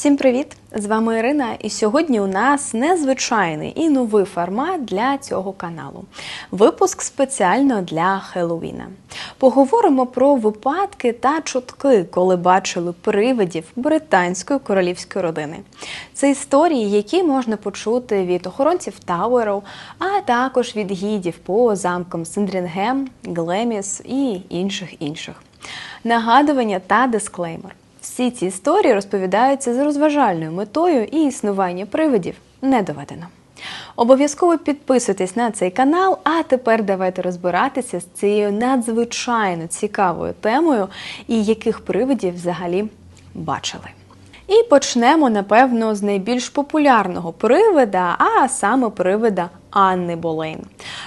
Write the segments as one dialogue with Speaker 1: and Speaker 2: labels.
Speaker 1: Всім привіт! З вами Ірина, і сьогодні у нас незвичайний і новий формат для цього каналу. Випуск спеціально для Хеллоуіна. Поговоримо про випадки та чутки, коли бачили привидів британської королівської родини. Це історії, які можна почути від охоронців Тауеру, а також від гідів по замкам Синдрінгем, Глеміс і інших інших. Нагадування та дисклеймер. Всі ці історії розповідаються з розважальною метою і існування привидів не доведено. Обов'язково підписуйтесь на цей канал, а тепер давайте розбиратися з цією надзвичайно цікавою темою і яких привидів взагалі бачили. І почнемо, напевно, з найбільш популярного привида, а саме привида Анни Болейн.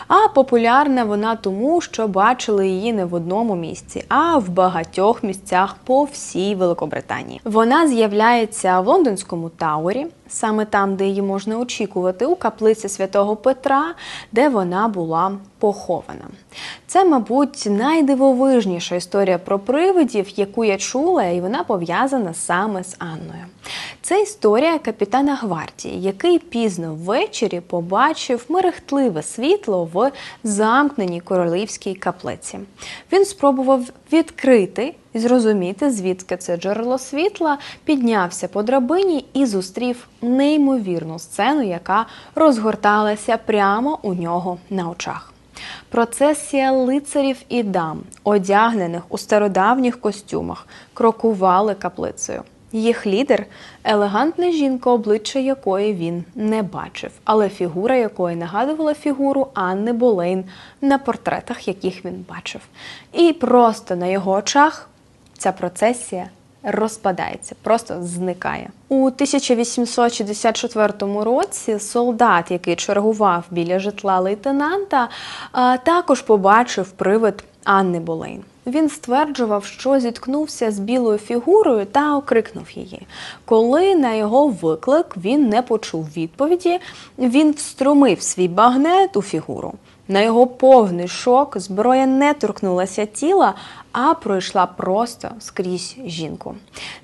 Speaker 1: А популярна вона тому, що бачили її не в одному місці, а в багатьох місцях по всій Великобританії. Вона з'являється в лондонському Тауері, саме там, де її можна очікувати, у каплиці святого Петра, де вона була похована. Це, мабуть, найдивовижніша історія про привидів, яку я чула, і вона пов'язана саме з Анною. Це історія капітана гвардії, який пізно ввечері побачив мерехтливе світло в замкненій королівській каплиці. Він спробував відкрити і зрозуміти, звідки це джерело світла, піднявся по драбині і зустрів неймовірну сцену, яка розгорталася прямо у нього на очах. Процесія лицарів і дам, одягнених у стародавніх костюмах, крокували каплицею. Їх лідер елегантна жінка, обличчя якої він не бачив, але фігура якої нагадувала фігуру Анни Болейн на портретах, яких він бачив. І просто на його очах ця процесія розпадається, просто зникає. У 1864 році солдат, який чергував біля житла лейтенанта, також побачив привид Анни Болейн. Він стверджував, що зіткнувся з білою фігурою та окрикнув її. Коли на його виклик він не почув відповіді, він вструмив свій багнет у фігуру. На його повний шок зброя не торкнулася тіла, а пройшла просто скрізь жінку.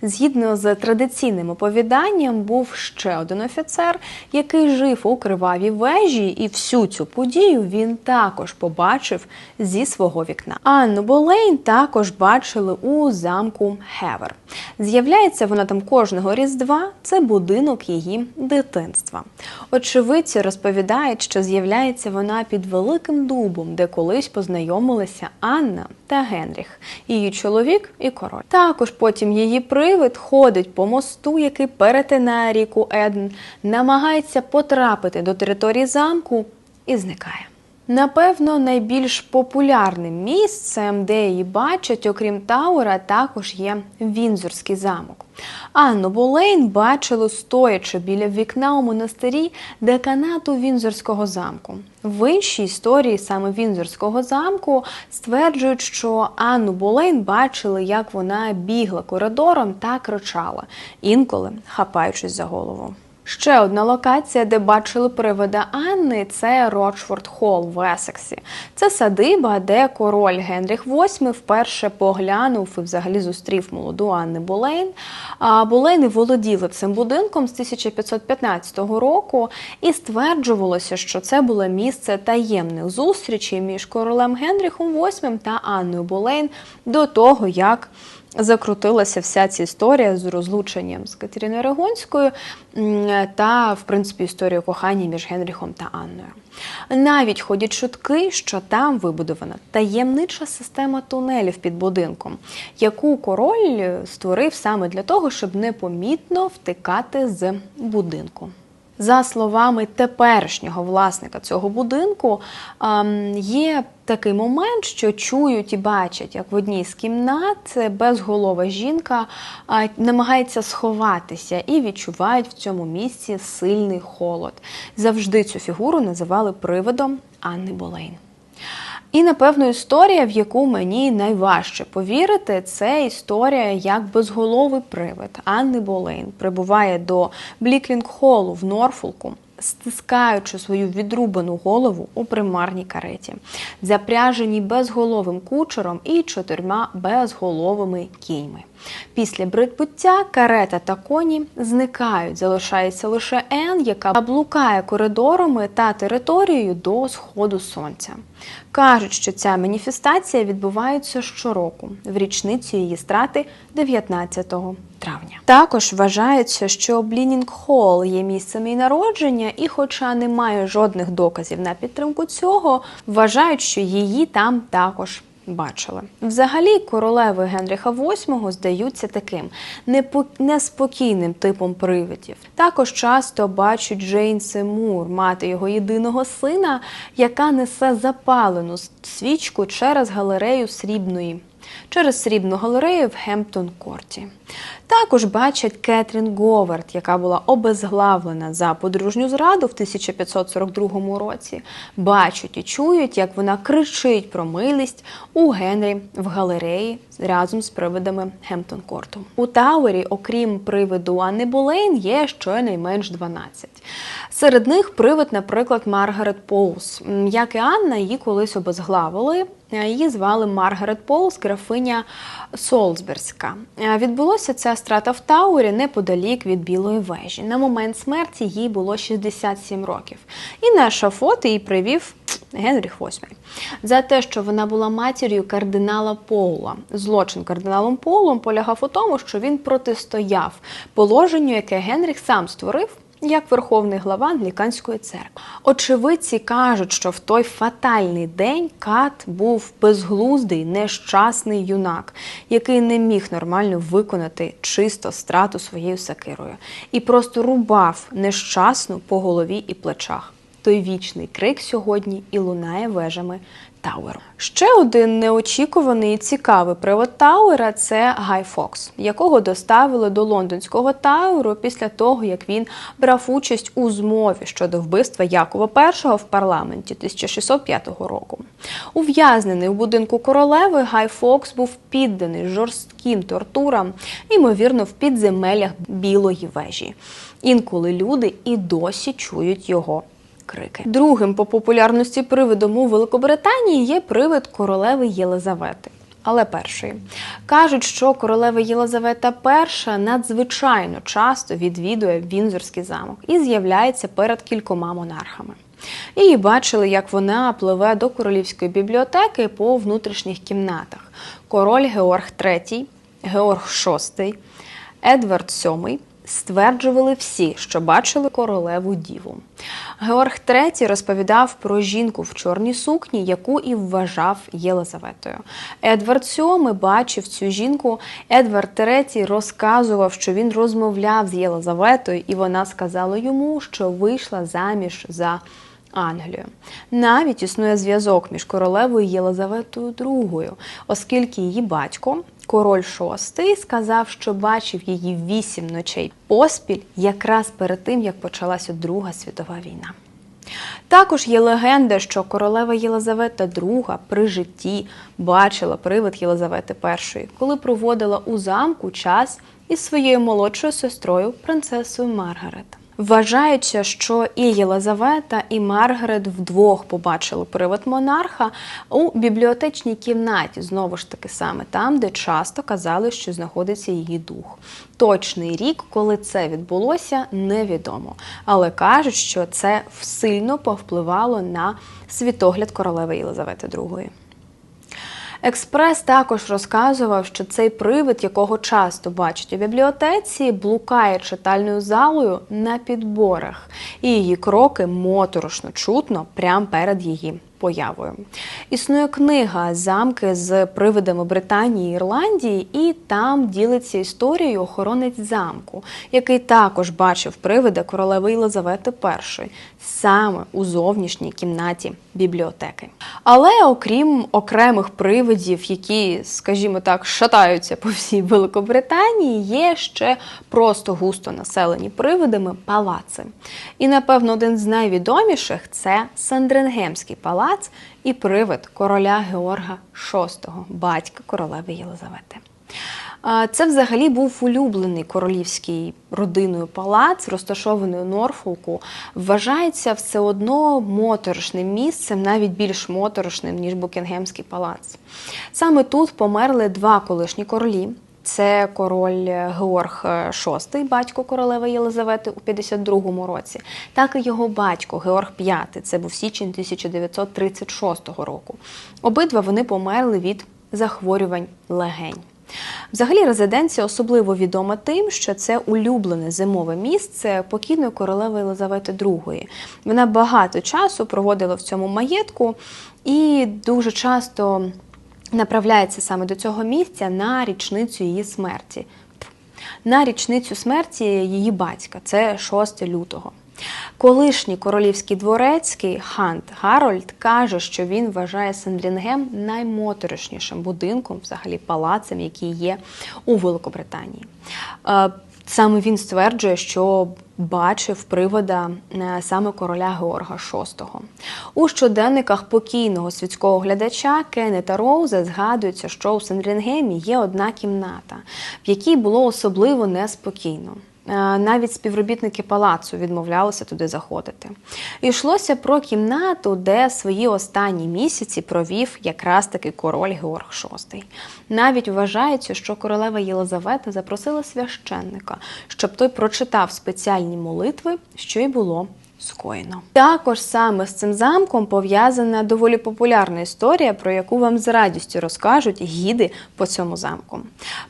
Speaker 1: Згідно з традиційним оповіданням, був ще один офіцер, який жив у кривавій вежі, і всю цю подію він також побачив зі свого вікна. Анну Болейн також бачили у замку Хевер. З'являється вона там кожного різдва. Це будинок її дитинства. Очевидці розповідають, що з'являється вона під великим дубом, де колись познайомилися Анна та Генріх її чоловік і король. Також потім її привид ходить по мосту, який перетинає ріку Едн, намагається потрапити до території замку і зникає. Напевно, найбільш популярним місцем, де її бачать, окрім Таура, також є Вінзорський замок. Анну Болейн бачили стоячи біля вікна у монастирі деканату Вінзорського замку. В іншій історії саме Вінзорського замку стверджують, що Анну Болейн бачили, як вона бігла коридором та кричала, інколи хапаючись за голову. Ще одна локація, де бачили привида Анни, це Рочфорд Холл в Есексі. Це садиба, де король Генріх VIII вперше поглянув і взагалі зустрів молоду Анни Болейн. А Болейни володіли цим будинком з 1515 року, і стверджувалося, що це було місце таємних зустрічей між королем Генріхом VIII та Анною Болейн до того, як закрутилася вся ця історія з розлученням з Катериною Рагонською та, в принципі, історію кохання між Генріхом та Анною. Навіть ходять чутки, що там вибудована таємнича система тунелів під будинком, яку король створив саме для того, щоб непомітно втикати з будинку. За словами теперішнього власника цього будинку, ем, є такий момент, що чують і бачать, як в одній з кімнат безголова жінка намагається сховатися і відчувають в цьому місці сильний холод. Завжди цю фігуру називали приводом Анни Болейн. І, напевно, історія, в яку мені найважче повірити, це історія як безголовий привид Анни Болейн прибуває до Бліклінг-холу в Норфолку, стискаючи свою відрубану голову у примарній кареті, запряженій безголовим кучером і чотирма безголовими кіньми. Після прибуття карета та коні зникають. Залишається лише Ен, яка блукає коридорами та територією до сходу сонця. Кажуть, що ця маніфестація відбувається щороку в річницю її страти 19 травня. Також вважається, що Блінінг Холл є місцем її народження, і, хоча немає жодних доказів на підтримку цього, вважають, що її там також. Бачили взагалі королеви Генріха VIII здаються таким неспокійним типом привидів. Також часто бачать Джейн Семур, мати його єдиного сина, яка несе запалену свічку через галерею срібної через срібну галерею в Гемптон Корті. Також бачать Кетрін Говард, яка була обезглавлена за подружню зраду в 1542 році. Бачать і чують, як вона кричить про милість у Генрі в галереї разом з привидами Гемптон Корту. У Тауері, окрім привиду Анни Болейн, є щонайменш 12. Серед них привид, наприклад, Маргарет Поус. Як і Анна, її колись обезглавили. Е, Її звали Маргарет Поулс, графиня Солсберська. Е, Відбулося ця страта в Таурі неподалік від Білої вежі. На момент смерті їй було 67 років. І на шафот її привів Генріх VIII. За те, що вона була матір'ю кардинала Поула. Злочин кардиналом Поулом полягав у тому, що він протистояв положенню, яке Генріх сам створив як верховний глава англіканської церкви. Очевидці кажуть, що в той фатальний день Кат був безглуздий, нещасний юнак, який не міг нормально виконати чисто страту своєю сакирою, і просто рубав нещасну по голові і плечах. Той вічний крик сьогодні і лунає вежами Тауеру. Ще один неочікуваний і цікавий привод Тауера це Гай Фокс, якого доставили до лондонського Тауеру після того, як він брав участь у змові щодо вбивства Якова І в парламенті 1605 року. Ув'язнений у будинку королеви, Гай Фокс був підданий жорстким тортурам, ймовірно, в підземеллях Білої вежі. Інколи люди і досі чують його крики. Другим по популярності привидом у Великобританії є привид королеви Єлизавети. Але першої кажуть, що королева Єлизавета І надзвичайно часто відвідує Вінзорський замок і з'являється перед кількома монархами. Її бачили, як вона пливе до королівської бібліотеки по внутрішніх кімнатах. Король Георг III, Георг VI, Едвард VII стверджували всі, що бачили королеву діву. Георг III розповідав про жінку в чорній сукні, яку і вважав Єлизаветою. Едвард VII бачив цю жінку. Едвард III розказував, що він розмовляв з Єлизаветою, і вона сказала йому, що вийшла заміж за. Англію. Навіть існує зв'язок між королевою Єлизаветою II, оскільки її батько, король VI, сказав, що бачив її вісім ночей поспіль, якраз перед тим, як почалася Друга світова війна. Також є легенда, що королева Єлизавета II при житті бачила привид Єлизавети І, коли проводила у замку час із своєю молодшою сестрою, принцесою Маргарет. Вважається, що і Єлизавета, і Маргарет вдвох побачили привид монарха у бібліотечній кімнаті, знову ж таки саме там, де часто казали, що знаходиться її дух. Точний рік, коли це відбулося, невідомо. Але кажуть, що це сильно повпливало на світогляд королеви Єлизавети II. Експрес також розказував, що цей привид, якого часто бачать у бібліотеці, блукає читальною залою на підборах, і її кроки моторошно чутно прямо перед її появою. Існує книга Замки з привидами Британії і Ірландії, і там ділиться історією охоронець замку, який також бачив привида королеви Єлизавети І саме у зовнішній кімнаті бібліотеки. Але окрім окремих привидів, які, скажімо так, шатаються по всій Великобританії, є ще просто густо населені привидами палаци. І, напевно, один з найвідоміших це Сандрингемський палац і привид короля Георга VI, батька королеви Єлизавети. Це взагалі був улюблений королівський родиною палац, розташований у Норфолку. Вважається все одно моторошним місцем, навіть більш моторошним, ніж Букінгемський палац. Саме тут померли два колишні королі. Це король Георг VI, батько королеви Єлизавети у 52-му році, так і його батько Георг V, це був січень 1936 року. Обидва вони померли від захворювань легень. Взагалі, резиденція особливо відома тим, що це улюблене зимове місце покійної королеви Єлизавети II. Вона багато часу проводила в цьому маєтку і дуже часто направляється саме до цього місця на річницю її смерті. На річницю смерті її батька, це 6 лютого. Колишній королівський дворецький Хант Гарольд каже, що він вважає Сендрінгем наймоторошнішим будинком, взагалі палацем, який є у Великобританії. Саме він стверджує, що бачив привода е, саме короля Георга VI. У щоденниках покійного світського глядача Кеннета Роуза згадується, що у Сендрінгемі є одна кімната, в якій було особливо неспокійно. Е, навіть співробітники палацу відмовлялися туди заходити. Йшлося про кімнату, де свої останні місяці провів якраз таки король Георг VI. Навіть вважається, що королева Єлизавета запросила священника, щоб той прочитав спеціальні молитви, що й було скоєно. Також саме з цим замком пов'язана доволі популярна історія, про яку вам з радістю розкажуть гіди по цьому замку.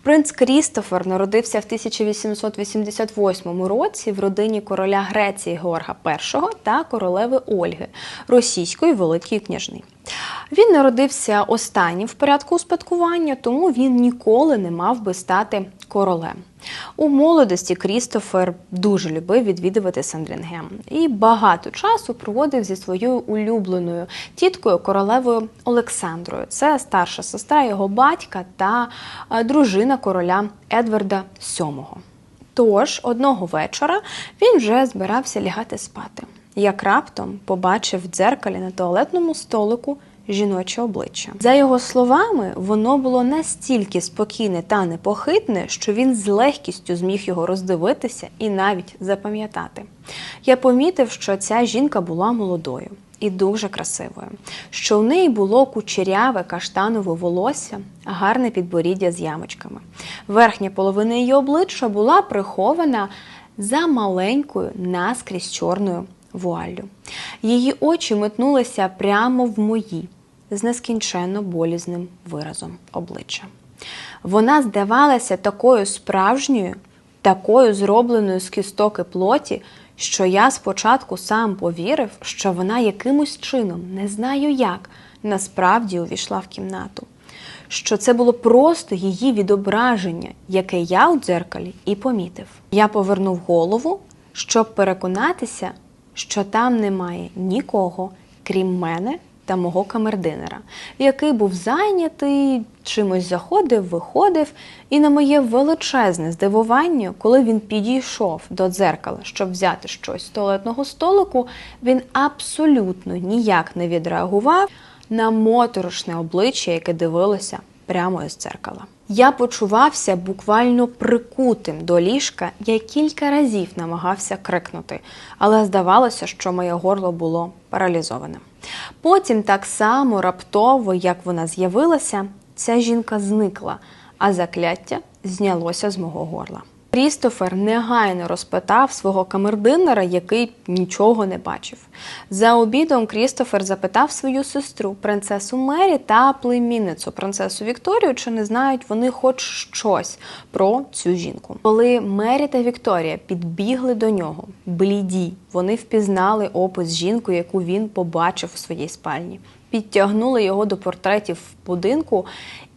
Speaker 1: Принц Крістофер народився в 1888 році в родині короля Греції Георга І та королеви Ольги, російської великої княжни. Він народився останнім в порядку успадкування, тому він ніколи не мав би стати королем. У молодості Крістофер дуже любив відвідувати Сандрінгем і багато часу проводив зі своєю улюбленою тіткою королевою Олександрою. Це старша сестра його батька та е, дружина короля Едварда VII. Тож одного вечора він вже збирався лягати спати. Як раптом побачив в дзеркалі на туалетному столику жіноче обличчя. За його словами, воно було настільки спокійне та непохитне, що він з легкістю зміг його роздивитися і навіть запам'ятати. Я помітив, що ця жінка була молодою. І дуже красивою, що в неї було кучеряве каштанове волосся, гарне підборіддя з ямочками. Верхня половина її обличчя була прихована за маленькою наскрізь чорною вуаллю. Її очі метнулися прямо в мої з нескінченно болізним виразом обличчя. Вона здавалася такою справжньою, такою зробленою з кісток і плоті, що я спочатку сам повірив, що вона якимось чином, не знаю як, насправді увійшла в кімнату. Що це було просто її відображення, яке я у дзеркалі і помітив. Я повернув голову, щоб переконатися, що там немає нікого, крім мене та мого камердинера, який був зайнятий, чимось заходив, виходив, і на моє величезне здивування, коли він підійшов до дзеркала, щоб взяти щось з туалетного столику, він абсолютно ніяк не відреагував на моторошне обличчя, яке дивилося прямо із дзеркала. Я почувався буквально прикутим до ліжка, я кілька разів намагався крикнути, але здавалося, що моє горло було паралізоване. Потім, так само раптово, як вона з'явилася, ця жінка зникла, а закляття знялося з мого горла. Крістофер негайно розпитав свого камердинера, який нічого не бачив. За обідом Крістофер запитав свою сестру, принцесу Мері та племінницю принцесу Вікторію, чи не знають вони хоч щось про цю жінку. Коли Мері та Вікторія підбігли до нього, бліді, вони впізнали опис жінку, яку він побачив у своїй спальні. Підтягнули його до портретів в будинку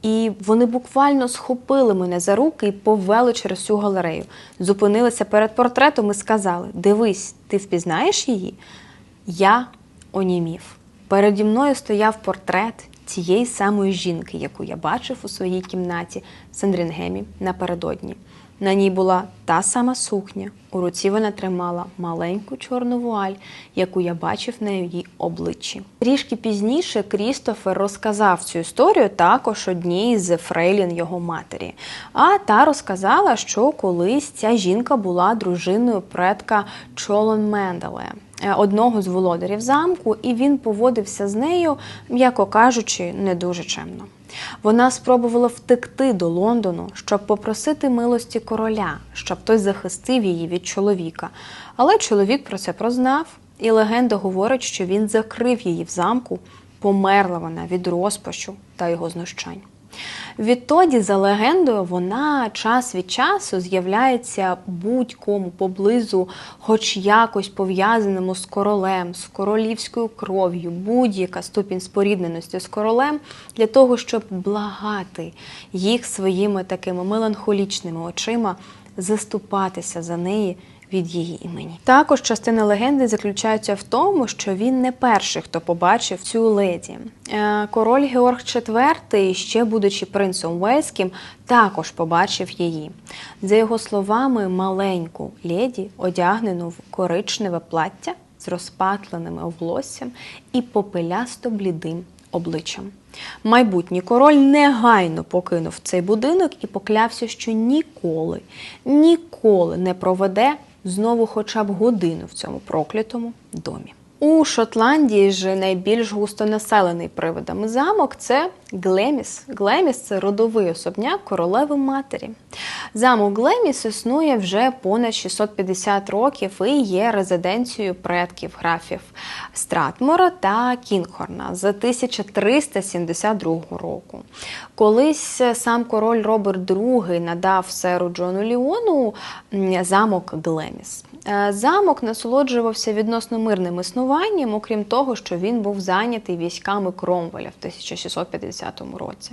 Speaker 1: і вони буквально схопили мене за руки і повели через всю галерею. Зупинилися перед портретом і сказали: Дивись, ти впізнаєш її? Я онімів. Переді мною стояв портрет цієї самої жінки, яку я бачив у своїй кімнаті в Сандрінгемі напередодні. На ній була та сама сукня. У руці вона тримала маленьку чорну вуаль, яку я бачив на її обличчі. Трішки пізніше Крістофер розказав цю історію також одній з фрейлін його матері. А та розказала, що колись ця жінка була дружиною предка Чолон Менделе. Одного з володарів замку, і він поводився з нею, м'яко кажучи, не дуже чемно. Вона спробувала втекти до Лондону, щоб попросити милості короля, щоб той захистив її від чоловіка. Але чоловік про це прознав, і легенда говорить, що він закрив її в замку, померла вона від розпачу та його знущань. Відтоді, за легендою, вона час від часу з'являється будь-кому поблизу, хоч якось пов'язаному з королем, з королівською кров'ю, будь-яка ступінь спорідненості з королем, для того, щоб благати їх своїми такими меланхолічними очима, заступатися за неї від її імені. Також частина легенди заключається в тому, що він не перший, хто побачив цю леді. Е, Король Георг IV, ще будучи принцем Уельським, також побачив її. За його словами, маленьку леді, одягнену в коричневе плаття з розпатленими волоссям і попелясто блідим обличчям. Майбутній король негайно покинув цей будинок і поклявся, що ніколи, ніколи не проведе знову хоча б годину в цьому проклятому домі. У Шотландії ж найбільш густонаселений привидами замок це Глеміс. Глеміс це родовий особняк королеви матері. Замок Глеміс існує вже понад 650 років і є резиденцією предків графів Стратмора та Кінгхорна з 1372 року. Колись сам король Роберт II надав серу Джону Ліону замок Глеміс. Е, замок насолоджувався відносно мирним існуванням, окрім того, що він був зайнятий військами Кромвеля в 1650 році.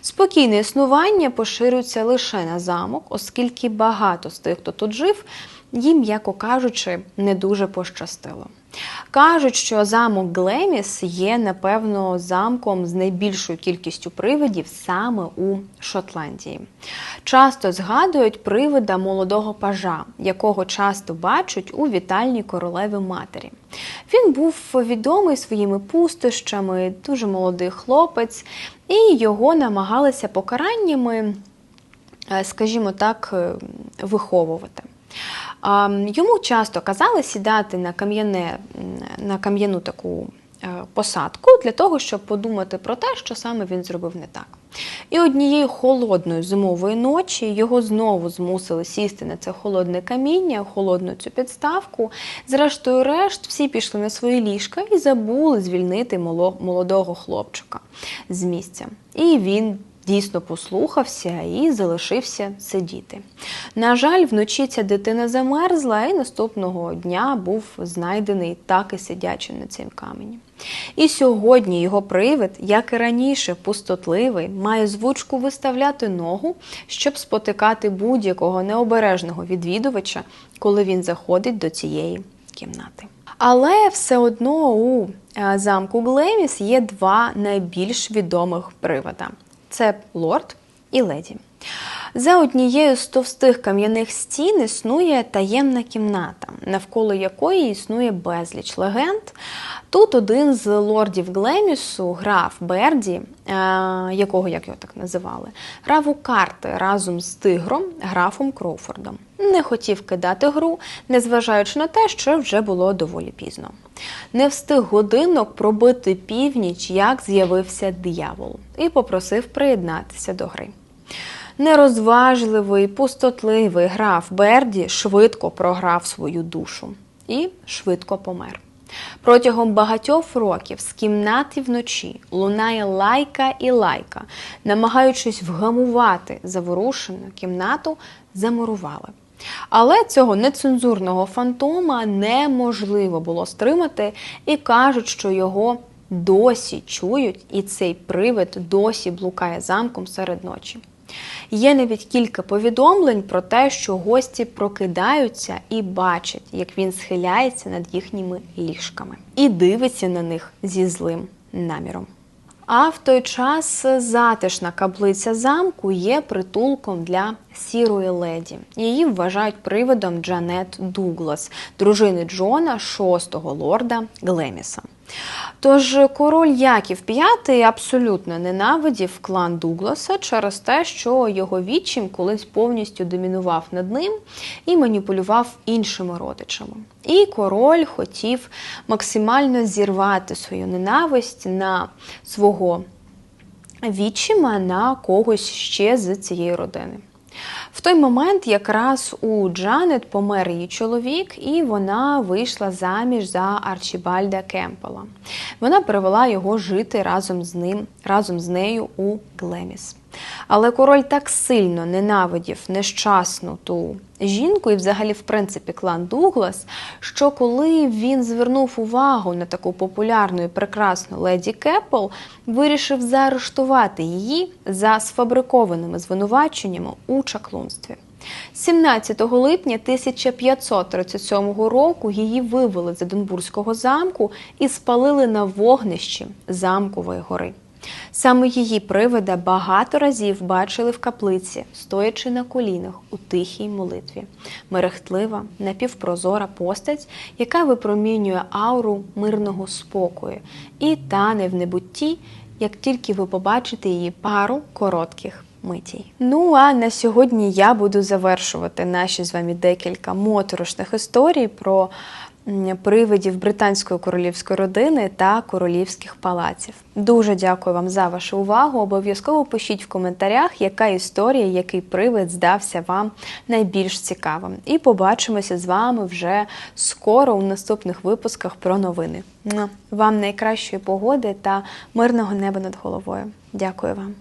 Speaker 1: Спокійне існування поширюється лише на замок, оскільки багато з тих, хто тут жив, їм, м'яко кажучи, не дуже пощастило. Кажуть, що замок Глеміс є, напевно, замком з найбільшою кількістю привидів саме у Шотландії. Часто згадують привида молодого пажа, якого часто бачать у вітальні королеви матері. Він був відомий своїми пустощами, дуже молодий хлопець, і його намагалися покараннями, е, скажімо так, е, виховувати. Йому часто казали сідати на кам'яне, на кам'яну таку е, посадку для того, щоб подумати про те, що саме він зробив не так. І однієї холодної зимової ночі його знову змусили сісти на це холодне каміння, холодну цю підставку. Зрештою, решт, всі пішли на свої ліжка і забули звільнити молодого хлопчика з місця. І він дійсно послухався і залишився сидіти. На жаль, вночі ця дитина замерзла, і наступного дня був знайдений так і сидячи на цим камені. І сьогодні його привид, як і раніше, пустотливий, має звучку виставляти ногу, щоб спотикати будь-якого необережного відвідувача, коли він заходить до цієї кімнати. Але все одно у е, замку Глеміс є два найбільш відомих привода це лорд і леді. За однією з товстих кам'яних стін існує таємна кімната, навколо якої існує безліч легенд. Тут один з лордів Глемісу, граф Берді, е, якого як його так називали, грав у карти разом з тигром, графом Кроуфордом. Не хотів кидати гру, незважаючи на те, що вже було доволі пізно. Не встиг годинок пробити північ, як з'явився диявол, і попросив приєднатися до гри. Нерозважливий, пустотливий граф Берді швидко програв свою душу і швидко помер. Протягом багатьох років з кімнати вночі лунає лайка і лайка, намагаючись вгамувати заворушену кімнату, замурували. Але цього нецензурного фантома неможливо було стримати і кажуть, що його досі чують, і цей привид досі блукає замком серед ночі. Є навіть кілька повідомлень про те, що гості прокидаються і бачать, як він схиляється над їхніми ліжками, і дивиться на них зі злим наміром. А в той час затишна каплиця замку є притулком для сірої леді. Її вважають приводом Джанет Дуглас, дружини Джона, шостого лорда Глеміса. Тож король Яків V абсолютно ненавидів клан Дугласа через те, що його відчим колись повністю домінував над ним і маніпулював іншими родичами. І король хотів максимально зірвати свою ненависть на свого відчима на когось ще з цієї родини. В той момент якраз у Джанет помер її чоловік, і вона вийшла заміж за Арчібальда Кемпела. Вона привела його жити разом з ним, разом з нею у Глеміс. Але король так сильно ненавидів нещасну ту жінку, і взагалі, в принципі, клан Дуглас, що коли він звернув увагу на таку популярну і прекрасну леді Кепл, вирішив заарештувати її за сфабрикованими звинуваченнями у чаклунстві. 17 липня 1537 року її вивели з Единбурзького замку і спалили на вогнищі замкової гори. Саме її привида багато разів бачили в каплиці, стоячи на колінах у тихій молитві. Мерехтлива, напівпрозора постать, яка випромінює ауру мирного спокою і тане в небутті, як тільки ви побачите її пару коротких митій. Ну а на сьогодні я буду завершувати наші з вами декілька моторошних історій про привидів британської королівської родини та королівських палаців. Дуже дякую вам за вашу увагу. Обов'язково пишіть в коментарях, яка історія, який привид здався вам найбільш цікавим. І побачимося з вами вже скоро у наступних випусках про новини. Вам найкращої погоди та мирного неба над головою. Дякую вам.